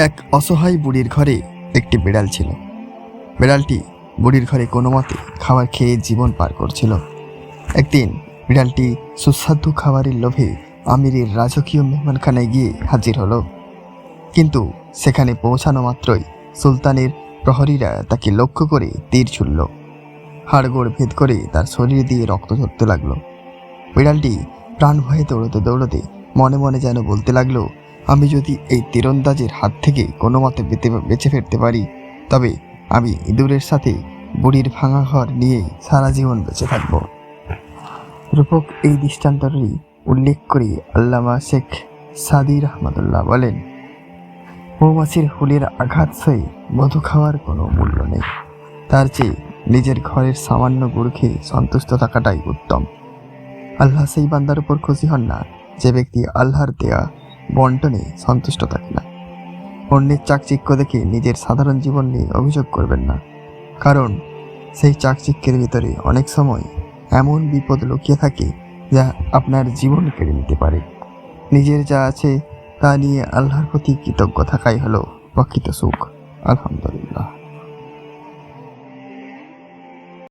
এক অসহায় বুড়ির ঘরে একটি বিড়াল ছিল। বিড়ালটি বুড়ির ঘরে কোনো মতে খাবার খেয়ে জীবন পার করছিল। একদিন বিড়ালটি সুস্বাদু খাবারের লোভে আমিরের রাজকীয় মেহমানখানায় গিয়ে হাজির হলো। কিন্তু সেখানে পৌঁছানো মাত্রই সুলতানের প্রহরীরা তাকে লক্ষ্য করে তীর ছুড়ল। হাড়গোড় ভেদ করে তার শরীর দিয়ে রক্ত ঝরতে লাগল। বিড়ালটি প্রাণ ভয়ে দৌড়তে দৌড়তে মনে মনে যেন বলতে লাগল আমি যদি এই তীরন্দাজের হাত থেকে কোনো মতে বেঁচে বেঁচে ফিরতে পারি, তবে আমি ইঁদুরের সাথে বুড়ির ভাঙা ঘর নিয়েই সারা জীবন বেঁচে থাকব। রূপক এই দৃষ্টান্তটি উল্লেখ করে আল্লামা শেখ সাদি রহমতুল্লাহ বলেন, মৌমাছির হুলের আঘাত সয়ে মধু খাওয়ার কোনো মূল্য নেই। তার চেয়ে নিজের ঘরের সামান্য গুড় খেয়ে সন্তুষ্ট থাকাটাই উত্তম। আল্লাহ সেই বান্দার উপর খুশি হন না যে ব্যক্তি আল্লাহর দেয়া বন্টনে সন্তুষ্ট থাকে না। অন্যের চাকচিক্য দেখে নিজের সাধারণ জীবন নিয়ে অভিযোগ করবেন না। কারণ সেই চাকচিক্যের ভিতরে অনেক সময় এমন বিপদ লুকিয়ে থাকে যা আপনার জীবন কেড়ে নিতে পারে। নিজের যা আছে তা নিয়ে আল্লাহর প্রতি কৃতজ্ঞ থাকাই হলো প্রকৃত সুখ। আলহামদুলিল্লাহ।